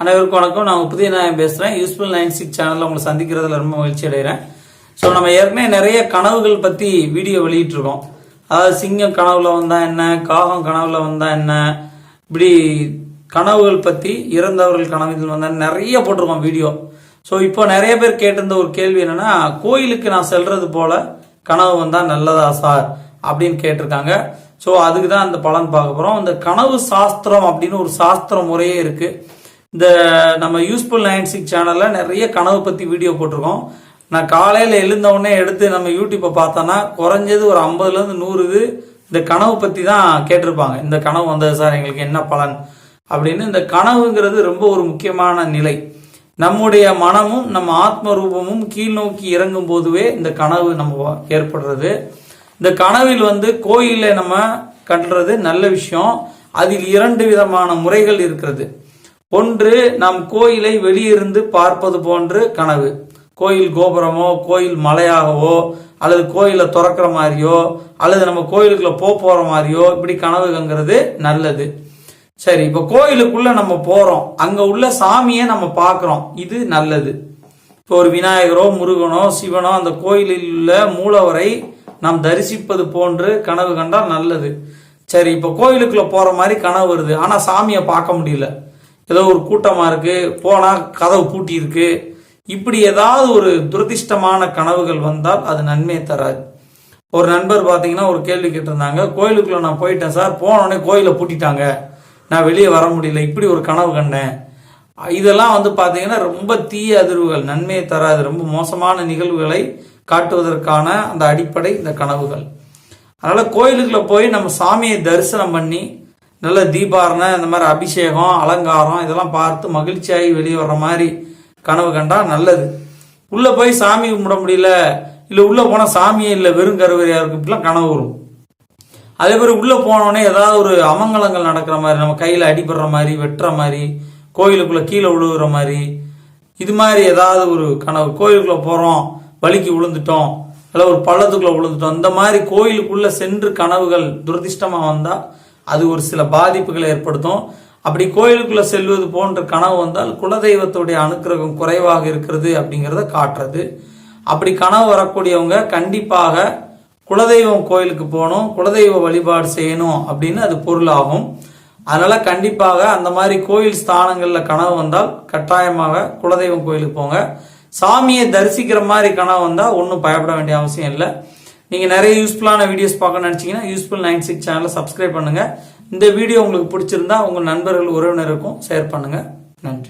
அனைவருக்கும் வணக்கம். நான் புதிய நான் பேசுகிறேன் யூஸ்ஃபுல் நைன் சிக்ஸ் சேனலில் உங்களை சந்திக்கிறதுல ரொம்ப மகிழ்ச்சி அடைகிறேன். ஸோ நம்ம ஏற்கனவே நிறைய கனவுகள் பற்றி வீடியோ வெளியிட்டிருக்கோம். அதாவது சிங்கம் கனவுல வந்தா என்ன? காகம் கனவுல வந்தா என்ன? இப்படி கனவுகள் பற்றி இறந்தவர்கள் கனவில் வந்தா நிறைய போட்டிருக்கோம் வீடியோ ஸோ இப்போ நிறைய பேர் கேட்டிருந்த ஒரு கேள்வி என்னன்னா கோயிலுக்கு நான் செல்றது போல கனவு வந்தா நல்லதா சார்? அப்படின்னு கேட்டிருக்காங்க. ஸோ அதுக்கு தான் அந்த பலன் பார்க்க போகிறோம் இந்த கனவு சாஸ்திரம் அப்படின்னு ஒரு சாஸ்திர முறையே இருக்குது இந்த நம்ம யூஸ்ஃபுல் நைன் சிக்ஸ் சேனலில் நிறைய கனவு பற்றி வீடியோ போட்டிருக்கோம். நான் காலையில் எழுந்தவுடனே எடுத்து நம்ம யூடியூப்பை பார்த்தோன்னா குறைஞ்சது ஒரு ஐம்பதுலேருந்து நூறு இது இந்த கனவு பற்றி தான் கேட்டிருப்பாங்க. இந்த கனவு வந்தது சார் எங்களுக்கு என்ன பலன்? அப்படின்னு இந்த கனவுங்கிறது ரொம்ப ஒரு முக்கியமான நிலை. நம்முடைய மனமும் நம்ம ஆத்ம ரூபமும் கீழ் நோக்கி இறங்கும் போதுவே இந்த கனவு நம்ம ஏற்படுறது. இந்த கனவில் வந்து கோயிலில் நம்ம கட்டுறது நல்ல விஷயம். அதில் இரண்டு விதமான முறைகள் இருக்கிறது. ஒன்று நாம் கோயிலை வெளியிருந்து பார்ப்பது போன்று கனவு. கோயில் கோபுரமோ கோயில் மலையாகவோ அல்லது கோயிலை திறக்கிற மாதிரியோ அல்லது நம்ம கோயிலுக்குள்ள போக போகிற மாதிரியோ இப்படி கனவுங்கிறது நல்லது. சரி இப்போ கோயிலுக்குள்ள நம்ம போகிறோம் அங்கே உள்ள சாமியை நம்ம பார்க்குறோம். இது நல்லது. இப்போ ஒரு விநாயகரோ முருகனோ சிவனோ அந்த கோயிலில் உள்ள மூலவரை நாம் தரிசிப்பது போன்று கனவு கண்டால் நல்லது. சரி இப்போ கோயிலுக்குள்ள போகிற மாதிரி கனவு வருது. ஆனால் சாமியை பார்க்க முடியல. ஏதோ ஒரு கூட்டமாக இருக்குது போனால் கதவு பூட்டி இருக்குது இப்படி ஏதாவது ஒரு துரதிர்ஷ்டமான கனவுகள் வந்தால் அது நன்மையை தராது. ஒரு நண்பர் பார்த்தீங்கன்னா ஒரு கேள்வி கேட்டிருந்தாங்க கோயிலுக்குள்ளே நான் போயிட்டேன் சார் போனோடனே கோயிலை பூட்டிட்டாங்க. நான் வெளியே வர முடியல இப்படி ஒரு கனவு கண்டேன். இதெல்லாம் வந்து பார்த்தீங்கன்னா ரொம்ப தீய அதிர்வுகள் நன்மையை தராது. ரொம்ப மோசமான நிகழ்வுகளை காட்டுவதற்கான அந்த அடிப்படை இந்த கனவுகள். அதனால் கோயிலுக்குள்ளே போய் நம்ம சாமியை தரிசனம் பண்ணி நல்ல தீபாரணை இந்த மாதிரி அபிஷேகம் அலங்காரம் இதெல்லாம் பார்த்து மகிழ்ச்சியாகி வெளியே வர்ற மாதிரி கனவு கண்டா நல்லது. உள்ளே போய் சாமி கும்பிட முடியல இல்லை உள்ளே போனால் சாமியே இல்லை வெறும் கருவறையாக இருக்கு இப்படிலாம் கனவு வரும். அதே மாதிரி உள்ளே போனோடனே ஏதாவது ஒரு அமங்கலங்கள் நடக்கிற மாதிரி நம்ம கையில் அடிபடுற மாதிரி வெட்டுற மாதிரி கோயிலுக்குள்ளே கீழே விழுகிற மாதிரி இது மாதிரி ஏதாவது ஒரு கனவு. கோயிலுக்குள்ளே போகிறோம் வலிக்கு விழுந்துட்டோம் இல்லை ஒரு பள்ளத்துக்குள்ளே விழுந்துட்டோம் இந்த மாதிரி கோயிலுக்குள்ளே சென்று கனவுகள் துரதிஷ்டமாக வந்தால் அது ஒரு சில பாதிப்புகளை ஏற்படுத்தும். அப்படி கோயிலுக்குள்ளே செல்வது போன்ற கனவு வந்தால் குலதெய்வத்துடைய அனுக்கிரகம் குறைவாக இருக்கிறது அப்படிங்கிறத காட்டுறது. அப்படி கனவு வரக்கூடியவங்க கண்டிப்பாக குலதெய்வம் கோயிலுக்கு போகணும் குலதெய்வ வழிபாடு செய்யணும் அப்படின்னு அது பொருளாகும். அதனால் கண்டிப்பாக அந்த மாதிரி கோயில் ஸ்தானங்களில் கனவு வந்தால் கட்டாயமாக குலதெய்வம் கோயிலுக்கு போங்க. சாமியை தரிசிக்கிற மாதிரி கனவு வந்தால் ஒன்றும் பயப்பட வேண்டிய அவசியம் இல்லை. நீங்கள் நிறைய யூஸ்ஃபுல்லான வீடியோஸ் பார்க்க நினச்சிங்கன்னா யூஸ்ஃபுல் நைன் சிக்ஸ் சேனலை சப்ஸ்கிரைப் பண்ணுங்கள் இந்த வீடியோ உங்களுக்கு பிடிச்சிருந்தா உங்கள் நண்பர்கள் உறவினருக்கும் ஷேர் பண்ணுங்கள் நன்றி.